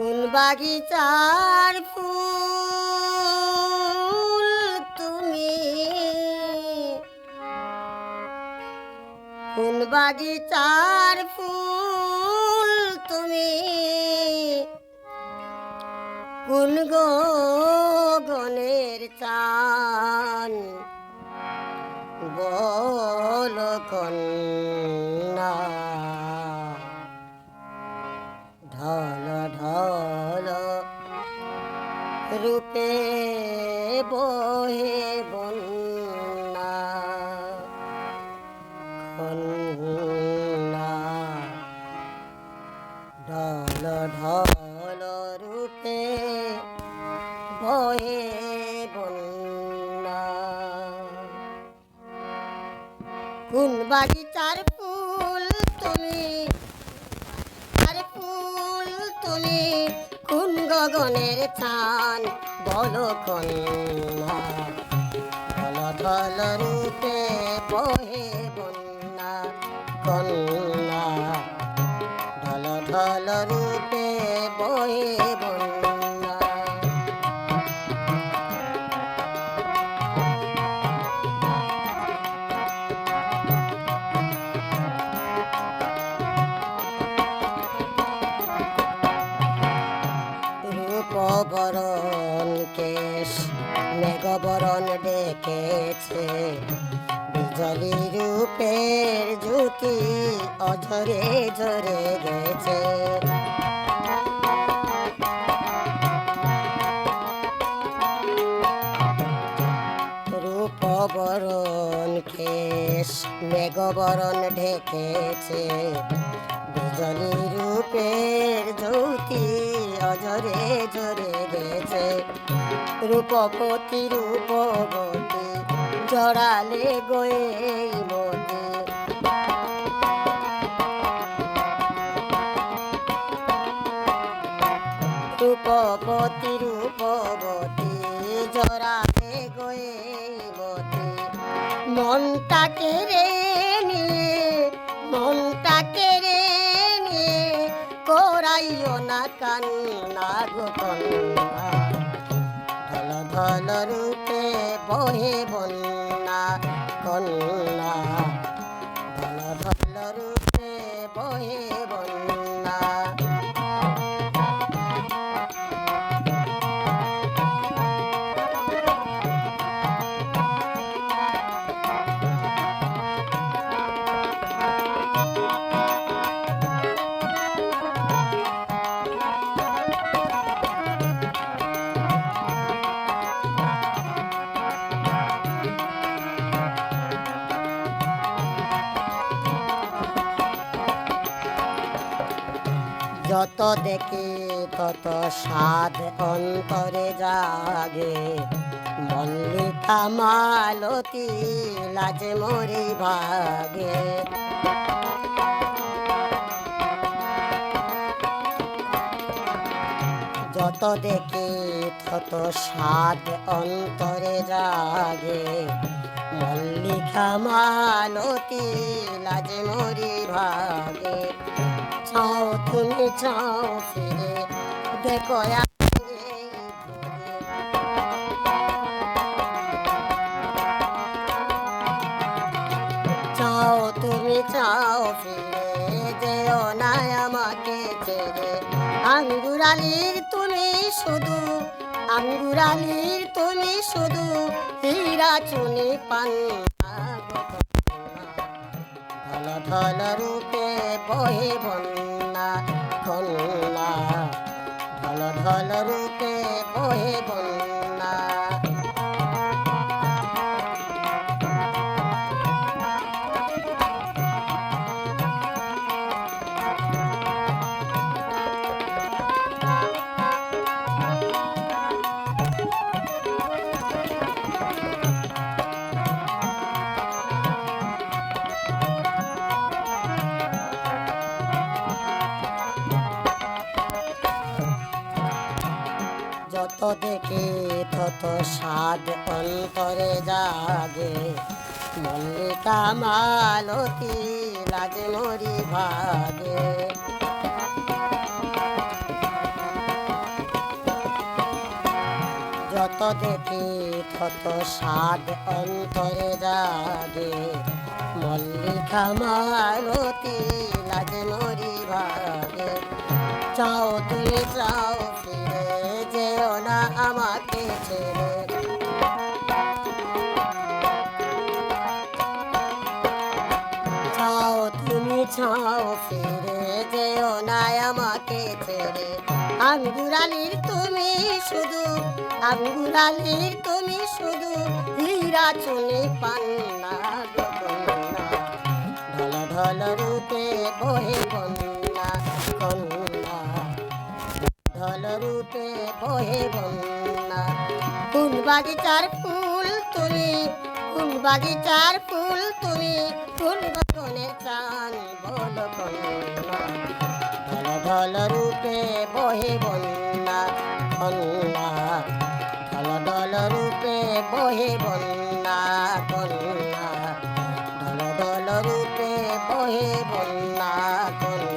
কোন বাগিচার ফুল তুমি। কোন বাগিচার ফুল তুমি। কোন গো গনের চান বল কন্যা। রূপে বহে বন্যা কন্যা ঢল ঢল রূপে বহে বন্যা। কোন বাগিচার ফুল তুমি আর ফুল তুমি কোন গগনের চান বলো কন্যা? বলো ঢল রূপে বহে বন্যা কন্যা। মেঘবরণ ডেকেছে। বিজলি রূপের জ্যোতি অঝরে ঝরে গেছে। রূপ বরণ কেশ মেঘবরণ ঢেকেছে বিজলি রূপের জ্যোতি অজরে জরে গেছে। রূপপতি, রূপবতী, জড়ালে গয়ে মতি। রূপপতি, রূপবতী, জড়ালে গয়ে মতি। মনটা কেড়ে ঢল ঢল রূপে বহে বন্যা কন্যা। যত দেখি তত স্বাদ অন্তরে জাগে। মল্লিকা মালতী লাজে মরি ভাগে। যত দেখি তত স্বাদ অন্তরে জাগে। মল্লিকা মালতী লাজে মরি ভাগে। চাও তুমি চাও ফিরে দেখো। চাও তুমি চাও ফিরে যেও না আমাকে ছেড়ে আঙ্গুরালির তুমি শুধু, আঙ্গুরালির তুমি শুধু হীরা চুনি কন্যা। ঢল ঢল রূপে বহে বন্যা কন্যা ঢল ঢল রূপে বহে বন্যা। যত দেখি তত স্বাদ অন্তরে জাগে। মল্লিকা মালতি লাগে মরি ভাগে। যত দেখি তত স্বাদ অন্তরে জাগে। মল্লিকা মালতি লাগে মরি ভাগে। চাও তুমি, চাও যেও না আমাকে ছেড়ে চাও তুমি চাও ফিরে যেও না আমাকে ছেড়ে। আঙ্গুরালির তুমি শুধু, আঙ্গুরালির তুমি শুধু, হীরা চুনি পান্না ঢল রূপে বহে বন্যা। ফুল বাগিচার ফুল তুমি ফুল বাগিচার ফুল তুমি ফুল বনের চান বল কন্যা ঢল রূপে বহে বন্যা কন্যা ঢল ঢল রূপে বহে বন্যা কন্যা ঢল ঢল রূপে বহে বন্যা কন্যা